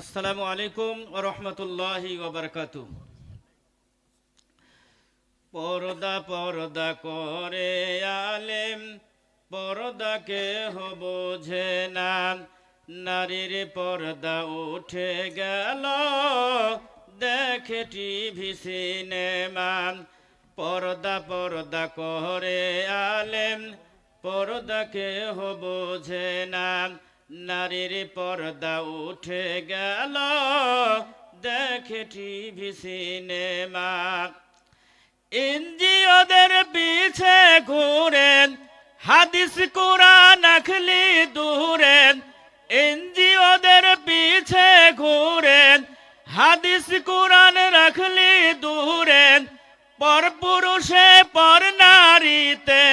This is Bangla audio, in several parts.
আসসালামু আলাইকুম রহমতুল্লাহি ওবরকাতু পরদা পরদা করে আলেম পরদাকে বোঝে না। নারীর পর্দা উঠে গেল, দেখে টিভি সিনেমা। পর্দা পর্দা করে আলেম পর্দাকে বোঝে না। নারীর পর্দা উঠে গেল। দেখে টিভি, সিনেমা। এনজিওদের পিছে ঘুরেন হাদিস, কোরআন, আখলি দূরেন এনজিওদের পিছে ঘুরেন হাদিস, কোরআন রাখলি দূরেন পর পুরুষে পর নারীতে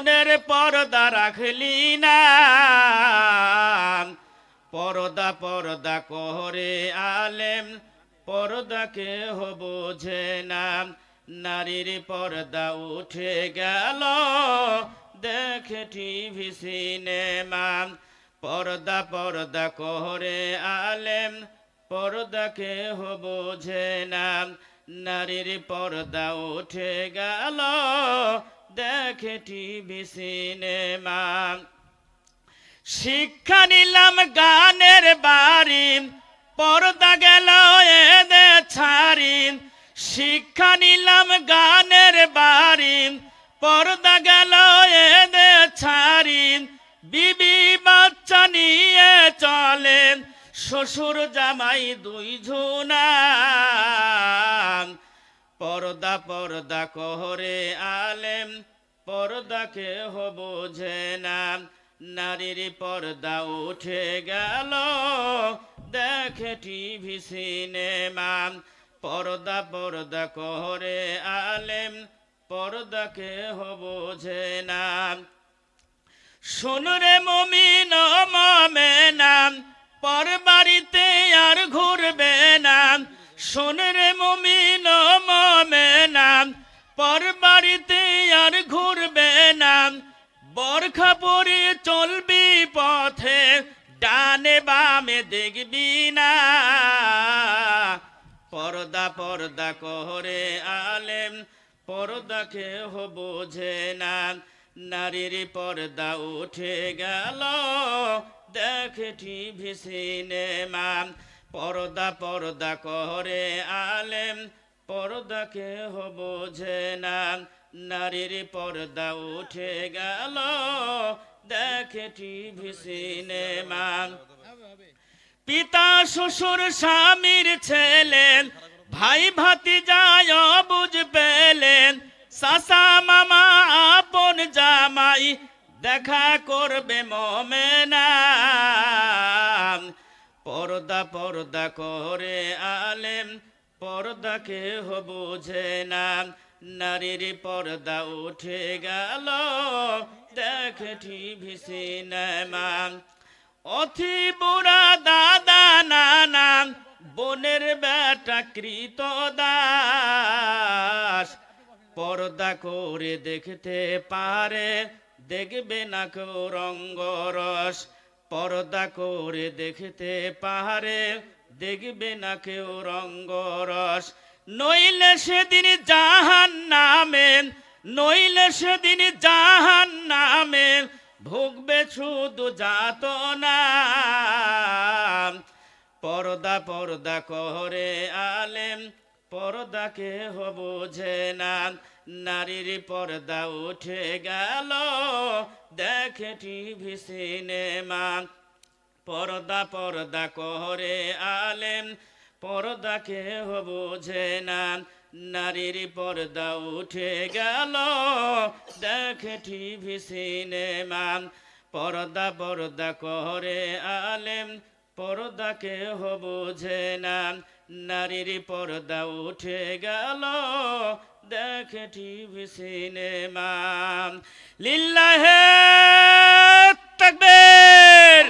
মনের পর্দা রাখলি না। পর্দা পর্দা করে আলেম পর্দাকে বোঝে না। নারীর পর্দা উঠে গেল, দেখে টিভি, সিনেমা। পর্দা পর্দা করে আলেম পর্দাকে বোঝে না। নারীর পর্দা উঠে গেল দেখে টিভি সিনেমা। শিক্ষা নিলাম গানের বাড়ি, পর্দা গেল এদে ছাড়ি। শিক্ষা নিলাম গানের বাড়ি, পর্দা গেল এদে ছাড়ি। বিবি বাচ্চা নিয়ে চলেন শ্বশুর জামাই দুই ঝুনা পর্দা পর্দা কহরে আলেম পর্দাকে বোঝে না, নারীর পর্দা উঠে গেল। দেখে টিভি, সিনেমা, পর্দা পর্দা করে আলেম, পর্দাকে বোঝে না। শুনরে মমিন মমেনা, পর বাড়িতে আর ঘুরবে না। শুনরে মমিন মমেনা, পর বাড়িতে আর ঘুরবে না বরখা পরে চলবি পথে, ডানে বামে দেখবি না। পর্দা পর্দা করে আলেম, পর্দা পর্দাকে বোঝে না। নারীর পর্দা উঠে গেল, দেখে টিভি সিনেমা। পর্দা পর্দা করে আলেম পর্দাকে বোঝে না নারীর পর্দা উঠে গেল। দেখে টিভি সিনেমা। পিতা, শ্বশুর, স্বামীর ছেলেন ভাই ভাতি যায় বুঝ পেলেন সাসা, মামা, আপন, জামাই। দেখা করবে মমেনা। পর্দা পর্দা করে আলেম। পর্দাকে বোঝে না, নারীর পর্দা উঠে গেল। দেখে টিভি সিনেমা। অথি বুড়া দাদা নানা, বোনের বেটা কৃত দাস পর্দা করে দেখতে পারে, দেখবে না কেউ রঙ্গরস। পর্দা করে দেখতে পারে দেখবে না কেউ রঙ্গরস। নইলে সেদিন জাহান নামে নইলে সেদিন জাহান নামে ভুগবে শুধু যাত না পর্দা পর্দা করে আলেম পর্দাকে বোঝে না। নারীর পর্দা উঠে গেল, দেখে টিভি সিনেমা। পর্দা পর্দা করে আলেম। পর্দাকে বোঝে না, নারীর পর্দা উঠে গেল। দেখে টিভি, সিনেমা, পর্দা পর্দা করে আলেম। পর্দাকে বোঝে না, নারীর পর্দা উঠে গেল। দেখে টিভি, সিনেমা। লিল্লাহে তাকবীর।